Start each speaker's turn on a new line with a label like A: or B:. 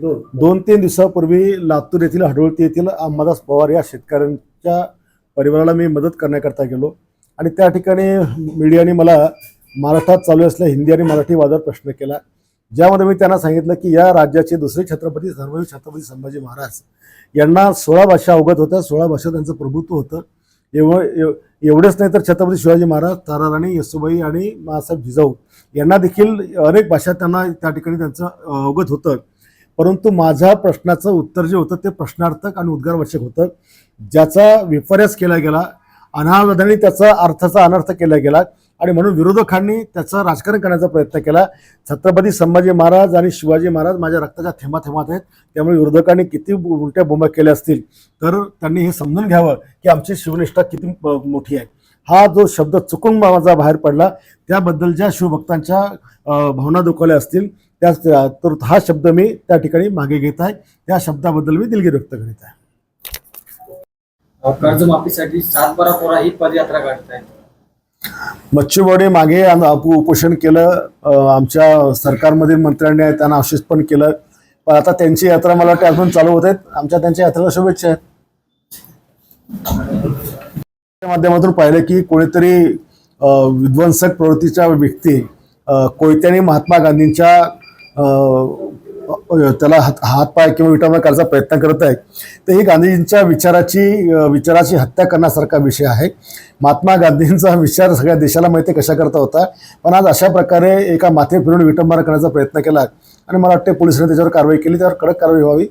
A: दोन तीन दिवसापूर्वी लातूर येथील हडवळती येथील अंबादास पवार या शेतकऱ्यांच्या परिवाराला मी मदत करण्याकरता गेलो. आणि त्या ठिकाणी मीडियाने मला महाराष्ट्रात चालू असलेल्या हिंदी आणि मराठी वादावर प्रश्न केला. ज्यामध्ये मी त्यांना सांगितलं की या राज्याचे दुसरे छत्रपती धर्मवीर छत्रपती संभाजी महाराज यांना सोळा भाषा अवगत होत्या. सोळा भाषा त्यांचं प्रभुत्व होतं. एवढं एव एवढेच नाही तर छत्रपती शिवाजी महाराज ताराराणी येसुबाई आणि मासाहेब जिजाऊ यांना देखील अनेक भाषा त्यांना त्या ठिकाणी त्यांचं अवगत होतं. परंतु माझ्या प्रश्नाचं उत्तर जे होतं ते प्रश्नार्थक आणि उद्गारवाचक होतं. ज्याचा विपर्यास केला गेला अनावधानी त्याचा अर्थाचा अनर्थ केला गेला आणि म्हणून विरोधकांनी त्याचं राजकारण करण्याचा प्रयत्न केला. छत्रपती संभाजी महाराज आणि शिवाजी महाराज माझ्या रक्ताच्या थेंबा थेंबात आहेत. त्यामुळे विरोधकांनी किती उलट्या बोंबा केल्या असतील तर त्यांनी हे समजून घ्यावं की आमची शिवनिष्ठा किती मोठी आहे. हा जो शब्द चुकून माझा बाहेर पडला त्याबद्दल ज्या शिवभक्तांच्या भावना दुखवल्या असतील त्या तर हा शब्द मी त्या ठिकाणी मागे घेत आहे. त्या शब्दाबद्दल मी दिलगिरी व्यक्त करीत आहे.
B: कर्जमाफीसाठी सातबारा पोरा ही पदयात्रा काढतायत.
A: मच्छीवाडी मागे उपोषण केलं आमच्या सरकारमधील मंत्र्यांनी त्यांना आशिष पण केलं. पण आता त्यांची यात्रा मला वाटते अजून चालू होत आहेत. आमच्या त्यांच्या यात्रेला शुभेच्छा आहेत. माध्यमातून पाहिलं की कोणीतरी विध्वंसक प्रवृत्तीच्या व्यक्ती कोयत्याने महात्मा गांधींच्या त्याला हात हातपाय किंवा विटांना करायचा प्रयत्न करत आहेत तर ही गांधीजींच्या विचाराची विचाराची हत्या करण्यासारखा विषय आहे. महात्मा गांधींचा विचार सगळ्या देशाला माहिती आहे कशा करता होता. पण आज अशा प्रकारे एका माथे फिरून विटंबना करण्याचा प्रयत्न केला आणि मला वाटते पोलिसांनी त्याच्यावर कारवाई केली त्यावर कडक कारवाई व्हावी.